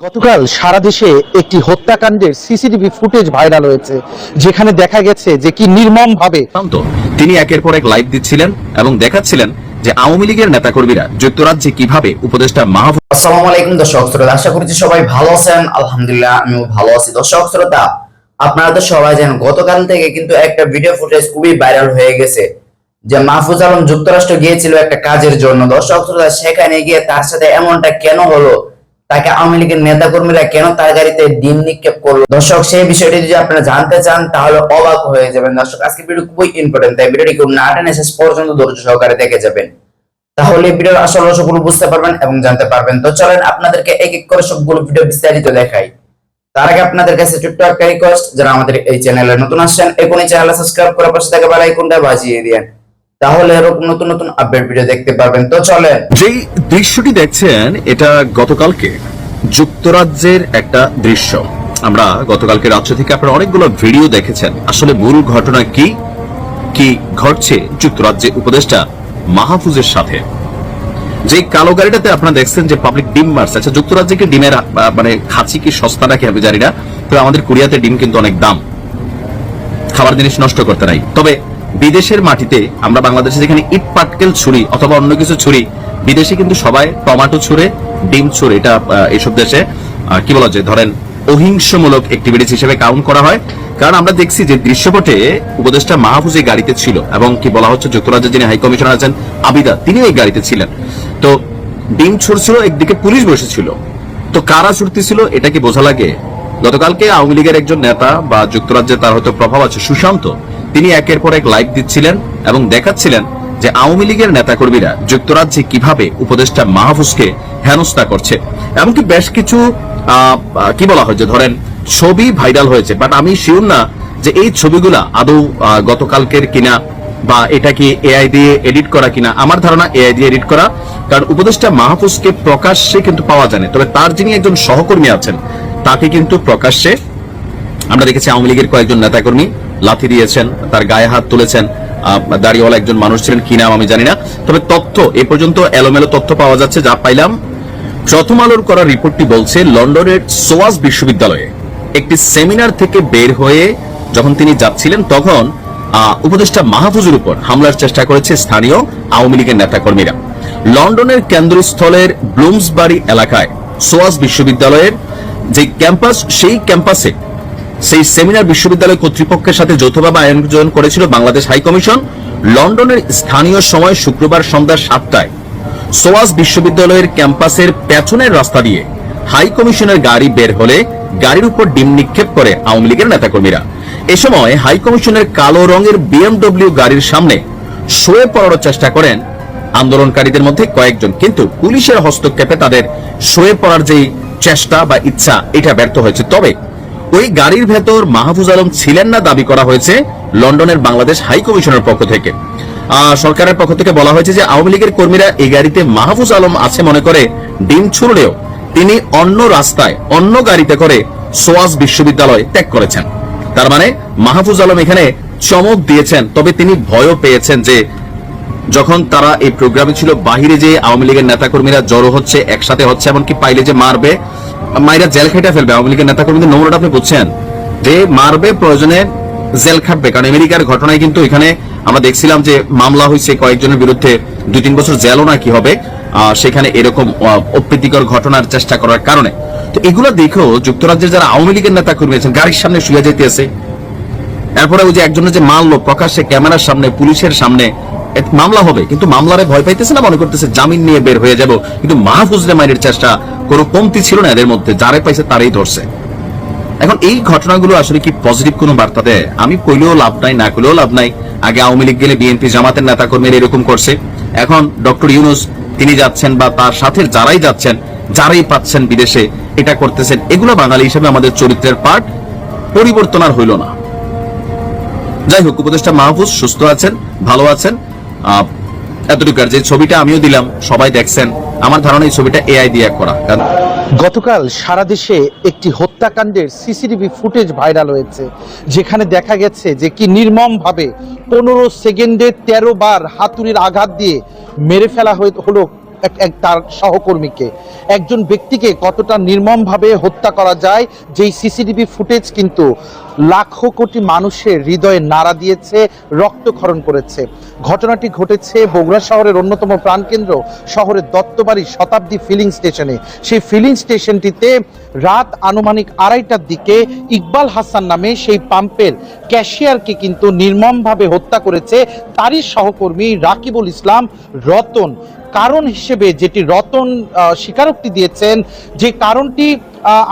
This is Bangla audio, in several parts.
গতকাল সারা দেশে একটি হত্যাকাণ্ডের সিসিটিভি ফুটেজ ভাইরাল হয়েছে যেখানে দেখা গেছে যে কি নির্মম ভাবে তিনি একের পর এক লাইভ দিচ্ছিলেন এবং দেখাচ্ছিলেন যে আওয়ামী লীগের নেতাকর্মীরা যুক্তরাজ্যে কীভাবে উপদেষ্টা মাহফুজ আসসালামু আলাইকুম দর্শক শ্রোতা। আশা করছি সবাই ভালো আছেন। আলহামদুলিল্লাহ আমিও ভালো আছি। দর্শক শ্রোতা আপনারা তো সবাই জানেন গতকাল থেকে কিন্তু একটা ভিডিও ফুটেজ খুবই ভাইরাল হয়ে গেছে যে মাহফুজ আলম যুক্তরাষ্ট্র গিয়েছিল একটা কাজের জন্য। দর্শক শ্রোতা সেখানে গিয়ে তার সাথে এমনটা কেন হলো? তাকে আওয়ামী লীগের নেতা কর্মীরা কেন তার গাড়িতে ডিম নিক্ষেপ করল? দর্শক, সেই বিষয়টি যদি আপনারা জানতে চান, তাহলে অবাক হয়ে যাবেন। দর্শক, আজকে ভিডিও খুবই ইম্পর্টেন্ট তাই ভিডিওটি কেউ না টেনে শেষ পর্যন্ত ধৈর্য সহকারে দেখে যাবেন। তাহলে ভিডিওর আসল রসগুলো বুঝতে পারবেন এবং জানতে পারবেন। তো চলেন আপনাদেরকে এক এক করে সবগুলো ভিডিও বিস্তারিত দেখাই। তার আগে আপনাদের কাছে ছোট্ট একটা রিকোয়েস্ট যারা আমাদের এই চ্যানেলে নতুন আসছেন, এখনই চ্যানেল সাবস্ক্রাইব করে পাশে থাকা বেল আইকনটা বাজিয়ে দিন তাহলে এরকম নতুন নতুন আপডেট ভিডিও দেখতে পারবেন। তো চলেন। যেই দৃশ্যটি দেখছেন, এটা গতকালকে যুক্তরাজ্যের একটা দৃশ্য। আমরা গতকালকে রাজ্য থেকে আপনারা অনেকগুলো ভিডিও দেখেছেন। আসলে মূল ঘটনা কি? কি ঘটছে যুক্তরাজ্যে? উপদেষ্টা মাহফুজের সাথে। যে কালো গাড়িটাতে আপনারা দেখছেন যে পাবলিক ডিম মারছে। আচ্ছা যুক্তরাজ্যে কি ডিমের মানে খাঁচি কি সস্তা নাকি আমি জানি না। তো আমাদের কোরিয়াতে ডিম কিন্তু অনেক দাম। খাবার জিনিস নষ্ট করতে নাই। তবে বিদেশের মাটিতে আমরা বাংলাদেশে যেখানে ইট পাটকেল ছুরি অথবা অন্য কিছু ছুরি বিদেশে কিন্তু সবাই টমাটো ছুঁড়ে ডিম ছুঁড়ে এটা আহ, এইসব দেশে কি বলা যায় ধরেন অহিংসমূলক অ্যাক্টিভিটিস হিসেবে কাউন্ট করা হয়। কারণ আমরা দেখছি যে দৃশ্যপটে উপদেষ্টা মাহফুজ গাড়িতে ছিল এবং কি বলা হচ্ছে যুক্তরাজ্যের যিনি হাই কমিশনার আছেন আবিদা তিনি এই গাড়িতে ছিলেন। তো ডিম ছুড়ছিল একদিকে পুলিশ বসেছিল। তো কারা ছুটতেছিল এটা কি বোঝা লাগে? গতকালকে আওয়ামী লীগের একজন নেতা বা যুক্তরাজ্যে তার হয়তো প্রভাব আছে সুশান্ত। তিনি একের পর এক লাইভ দিচ্ছিলেন এবং দেখাচ্ছিলেন যে আওয়ামী লীগের নেতাকর্মীরা যুক্তরাজ্যে কীভাবে উপদেষ্টা মাহফুজকে হেনস্থা করছে এমনকি বেশ কিছু কি বলা হয় যে ধরেন ছবি ভাইরাল হয়েছে বাট আমি শিওর না যে এই ছবিগুলা আদৌ গতকালকের কিনা বা এটা কি এআই দিয়ে এডিট করা কিনা আমার ধারণা এআই দিয়ে এডিট করা, কারণ উপদেষ্টা মাহফুজকে প্রকাশ্যে কিন্তু পাওয়া যায়। তবে তার যিনি একজন সহকর্মী আছেন, তাকে কিন্তু প্রকাশ্যে আমরা দেখেছি আওয়ামী লীগের কয়েকজন নেতাকর্মী লাথি দিয়েছেন তার গায়ে হাত তুলেছেন। আহ, দাড়িওয়ালা একজন মানুষ ছিলেন কি নাম আমি জানি না। তবে তথ্য এ পর্যন্ত এলোমেলো তথ্য পাওয়া যাচ্ছে যা পাইলাম। প্রথম আলোর করা রিপোর্টটি বলছে লন্ডনের সোয়াস বিশ্ববিদ্যালয়ে একটি সেমিনার থেকে বের হয়ে যখন তিনি যাচ্ছিলেন তখন উপদেষ্টা মাহফুজের উপর হামলার চেষ্টা করেছে স্থানীয় আওয়ামী লীগের নেতাকর্মীরা। লন্ডনের কেন্দ্রস্থলের ব্লুমসবাড়ি এলাকায় সোয়াস বিশ্ববিদ্যালয়ের যে ক্যাম্পাস সেই ক্যাম্পাসে সেই সেমিনার বিশ্ববিদ্যালয় কর্তৃপক্ষের সাথে যৌথভাবে আয়োজন করেছিল বাংলাদেশ হাই কমিশন, লন্ডনের স্থানীয় সময় শুক্রবার সন্ধ্যা সাতটায়। সোয়াস বিশ্ববিদ্যালয়ের ক্যাম্পাসের পেছনের রাস্তা দিয়ে হাই কমিশনের গাড়ি বের হলে গাড়ির উপর ডিম নিক্ষেপ করে আওয়ামী লীগের নেতাকর্মীরা। এ সময় হাই কমিশনের কালো রঙের বিএমডব্লিউ গাড়ির সামনে শোয়ে পড়ার চেষ্টা করেন আন্দোলনকারীদের মধ্যে কয়েকজন, কিন্তু পুলিশের হস্তক্ষেপে তাদের শোয়ে পড়ার যেই চেষ্টা বা ইচ্ছা, এটা ব্যর্থ হয়েছে। তবে ওই গাড়ির ভেতর মাহফুজ আলম ছিলেন না দাবি করা হয়েছে লন্ডনের বাংলাদেশ হাই কমিশনের পক্ষ থেকে। সরকারের পক্ষ থেকে বলা হয়েছে যে আওয়ামী লীগের কর্মীরা এই গাড়িতে মাহফুজ আলম আছে মনে করে, ডিম ছুড়লেও তিনি অন্য রাস্তায়, অন্য গাড়িতে করে সোয়াস বিশ্ববিদ্যালয় ত্যাগ করেছেন। তার মানে মাহফুজ আলম এখানে চমক দিয়েছেন, তবে তিনি ভয়ও পেয়েছেন যে যখন তারা এই প্রোগ্রামে ছিল, বাহিরে যে আওয়ামী লীগের নেতাকর্মীরা জড়ো হচ্ছে, একসাথে হচ্ছে, এমনকি পাইলে যে মারবে মাইরা জেল খেটে ফেলবে, আওয়ামী লীগের নেতাকর্মীদের নম্বরটা আপনি বুঝছেন? যে মারবে প্রয়োজনে জেল খাটবে, কারণ আমেরিকার ঘটনায় কিন্তু এখানে আমরা দেখছিলাম যে মামলা হয়েছে কয়েকজনের বিরুদ্ধে দুই তিন বছর জেলও না কি হবে সেখানে এরকম অপ্রীতিকর ঘটনার চেষ্টা করার কারণে। তো এগুলো দেখেও যুক্তরাজ্যের যারা আওয়ামী লীগের নেতা কর্মী আছেন, গাড়ির সামনে শুয়ে যেতেছে এরপরে ওই যে একজনের যে মারলো প্রকাশ্যে ক্যামেরার সামনে, পুলিশের সামনে মামলা হবে, কিন্তু মামলারে ভয় পাইতেছে না, মনে করতেছে জামিন নিয়ে বের হয়ে যাব। কিন্তু মাহফুজরে মাইনের চেষ্টা কোনো কমতি ছিল না এদের মধ্যে, যারে পাইছে তারাই ধরছে। এখন এই ঘটনাগুলো আসলে কি পজিটিভ কোনো বার্তা দেয়? আমি কইলেও লাভ নাই, না কইলেও লাভ নাই। আগে আওয়ামী লীগ গেলে বিএনপি জামাতের নেতা কর্মীরা এরকম করছে। এখন ডক্টর ইউনুস, তিনি যাচ্ছেন বা তার সাথে যারাই যাচ্ছেন, যারাই পাচ্ছেন বিদেশে, এটা করতেছেন। এগুলো বাঙালি হিসেবে আমাদের চরিত্রের পাঠ পরিবর্তন আর হইল না। যাই হোক, উপদেষ্টা মাহফুজ সুস্থ আছেন, ভালো আছেন। এতটুকু যে ছবিটা আমিও দিলাম, সবাই দেখছেন। আমার ধারণা এই ছবিটা এআই দিয়ে করা। কারণ গতকাল সারা দেশে একটি হত্যাকাণ্ডের সিসিটিভি ফুটেজ ভাইরাল হয়েছে, যেখানে দেখা গেছে যে কি নির্মমভাবে পনেরো সেকেন্ডে তেরো বার হাতুড়ির আঘাত দিয়ে মেরে ফেলা হয়ে- হলো তার সহকর্মীকে। একজন ব্যক্তিকে কতটা নির্মমভাবে হত্যা করা যায়, যেই সিসিটিভি ফুটেজ কিন্তু লাখো কোটি মানুষের হৃদয়ে নাড়া দিয়েছে, রক্তক্ষরণ করেছে। ঘটনাটি ঘটেছে বগুড়া শহরের অন্যতম প্রাণকেন্দ্র শহরের দত্তবাড়ি শতাব্দী ফিলিং স্টেশনে। সেই ফিলিং স্টেশনটিতে রাত আনুমানিক আড়াইটার দিকে ইকবাল হাসান নামে সেই পাম্পের ক্যাশিয়ারকে কিন্তু নির্মমভাবে হত্যা করেছে, তারই সহকর্মী রাকিবুল ইসলাম রতন। কারণ হিসেবে যেটি রতন স্বীকারোক্তি দিয়েছেন যে কারণটি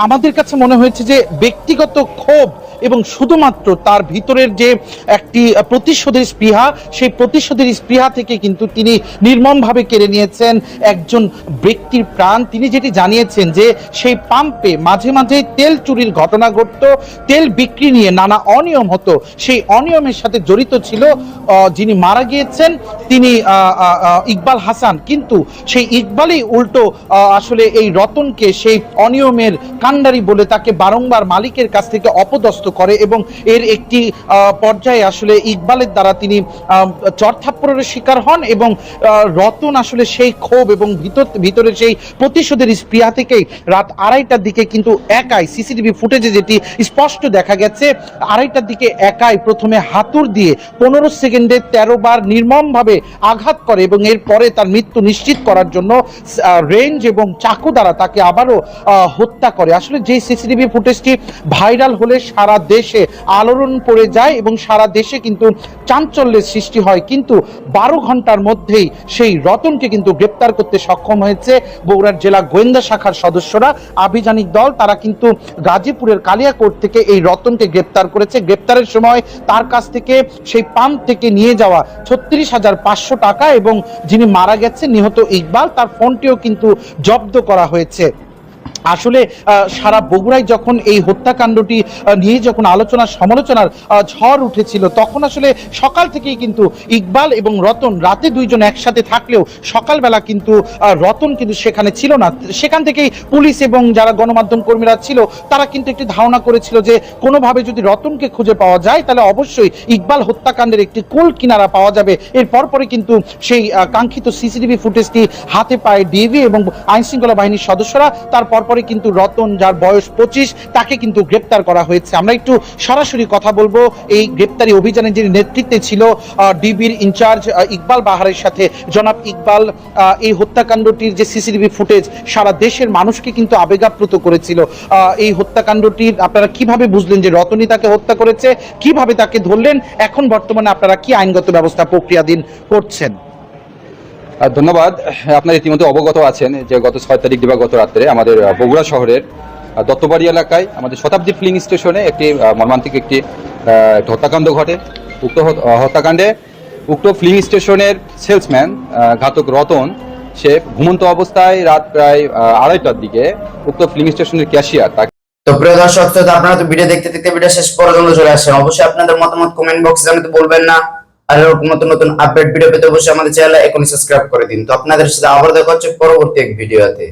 আমাদের কাছে মনে হয়েছে যে ব্যক্তিগত ক্ষোভ এবং শুধুমাত্র তার ভিতরের যে একটি প্রতিশোধের স্পৃহা, সেই প্রতিশোধের স্পৃহা থেকে কিন্তু তিনি নির্মমভাবে কেড়ে নিয়েছেন একজন ব্যক্তির প্রাণ। তিনি যেটি জানিয়েছেন যে সেই পাম্পে মাঝে মাঝে তেল চুরির ঘটনা ঘটত, তেল বিক্রি নিয়ে নানা অনিয়ম হতো। সেই অনিয়মের সাথে জড়িত ছিল যিনি মারা গিয়েছেন, তিনি ইকবাল হাসান। কিন্তু সেই ইকবালই উল্টো আসলে এই রতনকে সেই অনিয়মের কাণ্ডারি বলে তাকে বারংবার মালিকের কাছ থেকে অপদস্থ করে এবং এর একটি পর্যায়ে আসলে ইকবালের দ্বারা তিনি চরথাপ্পরের শিকার হন এবং রতন আসলে সেই ক্ষোভ এবং ভিতর ভিতরে সেই প্রতিশোধের স্পৃহা থেকেই রাত আড়াইটার দিকে কিন্তু একাই সিসিটিভি ফুটেজে যেটি স্পষ্ট দেখা গেছে আড়াইটার দিকে একাই প্রথমে হাতুর দিয়ে পনেরো সেকেন্ডে তেরো বার নির্মমভাবে আঘাত করে এবং এরপরে তার মৃত্যু নিশ্চিত করার জন্য রেঞ্জ এবং চাকু দ্বারা তাকে আবারও আহ, হত্যা করে। আসলে যে সিসিটিভি ফুটেজটি ভাইরাল হলে সারা দেশে আলোড়ন পড়ে যায় এবং সারা দেশে কিন্তু চাঞ্চল্যের সৃষ্টি হয়। কিন্তু বারো ঘণ্টার মধ্যেই সেই রতনকে কিন্তু গ্রেপ্তার করতে সক্ষম হয়েছে বগুড়ার জেলা গোয়েন্দা শাখার সদস্যরা। আভিযানিক দল তারা কিন্তু গাজীপুরের কালিয়াকোট থেকে এই রতনকে গ্রেপ্তার করেছে। গ্রেপ্তারের সময় তার কাছ থেকে সেই পাম্প থেকে নিয়ে যাওয়া ছত্রিশ হাজার পাঁচশো টাকা এবং যিনি মারা গেছে নিহত ইকবাল, তার ফোনটিও কিন্তু জব্দ করা হয়েছে। আসলে সারা বগুড়ায় যখন এই হত্যাকাণ্ডটি নিয়ে যখন আলোচনা, সমালোচনার ঝড় উঠেছিল, তখন আসলে সকাল থেকেই কিন্তু ইকবাল এবং রতন রাতে দুইজন একসাথে থাকলেও সকালবেলা কিন্তু রতন কিন্তু সেখানে ছিল না। সেখান থেকেই পুলিশ এবং যারা গণমাধ্যম কর্মীরা ছিল, তারা কিন্তু একটি ধারণা করেছিল যে কোনোভাবে যদি রতনকে খুঁজে পাওয়া যায়, তাহলে অবশ্যই ইকবাল হত্যাকাণ্ডের একটি কুল কিনারা পাওয়া যাবে। এর পরপরে কিন্তু সেই কাঙ্ক্ষিত সিসিটিভি ফুটেজটি হাতে পায় ডিবি এবং আইন শৃঙ্খলা বাহিনীর সদস্যরা। তার পরপরে কিন্তু রতন, যার বয়স পঁচিশ, তাকে কিন্তু গ্রেপ্তার করা হয়েছে। আমরা একটু সরাসরি কথা বলব, এই গ্রেপ্তারি অভিযানের যিনি নেতৃত্বে ছিল ডিবির ইনচার্জ ইকবাল বাহারের সাথে। জনাব ইকবাল এই হত্যাকাণ্ডটির যে সিসিটিভি ফুটেজ, সারা দেশের মানুষকে কিন্তু আবেগাপ্লুত করেছিল। এই হত্যাকাণ্ডটির আপনারা কীভাবে বুঝলেন যে রতনী তাকে হত্যা করেছে? কীভাবে তাকে ধরলেন? এখন বর্তমানে আপনারা কি আইনগত ব্যবস্থা প্রক্রিয়াধীন করছেন? ধন্যবাদ। আপনারা ইতিমধ্যে অবগত আছেন যে গত ছয় তারিখ দিবা গত রাত্রে আমাদের বগুড়া শহরের দত্তবাড়ি এলাকায় আমাদের শতাব্দী ফিলিং স্টেশনে একটি মর্মান্তিক একটি হত্যাকাণ্ড ঘটে। উক্ত হত্যাকাণ্ডে উক্ত ফিলিং স্টেশনের সেলসম্যান ঘাতক রতন, সে ঘুমন্ত অবস্থায় রাত প্রায় আড়াইটার দিকে উক্ত ফিলিং স্টেশনের ক্যাশিয়ার তাকে তো প্রিয় দর্শক আপনারা তো ভিডিও দেখতে দেখতে ভিডিও শেষ পর্যন্ত চলে আসছেন অবশ্যই আপনাদের মতামত কমেন্ট বক্সে জানাতে বলবেন না। আর এরকম নতুন নতুন আপডেট ভিডিও পেতে অবশ্যই আমাদের চ্যানেল এখনই সাবস্ক্রাইব করে দিন। তো আপনাদের সাথে আবার দেখা হচ্ছে পরবর্তী এক ভিডিওতে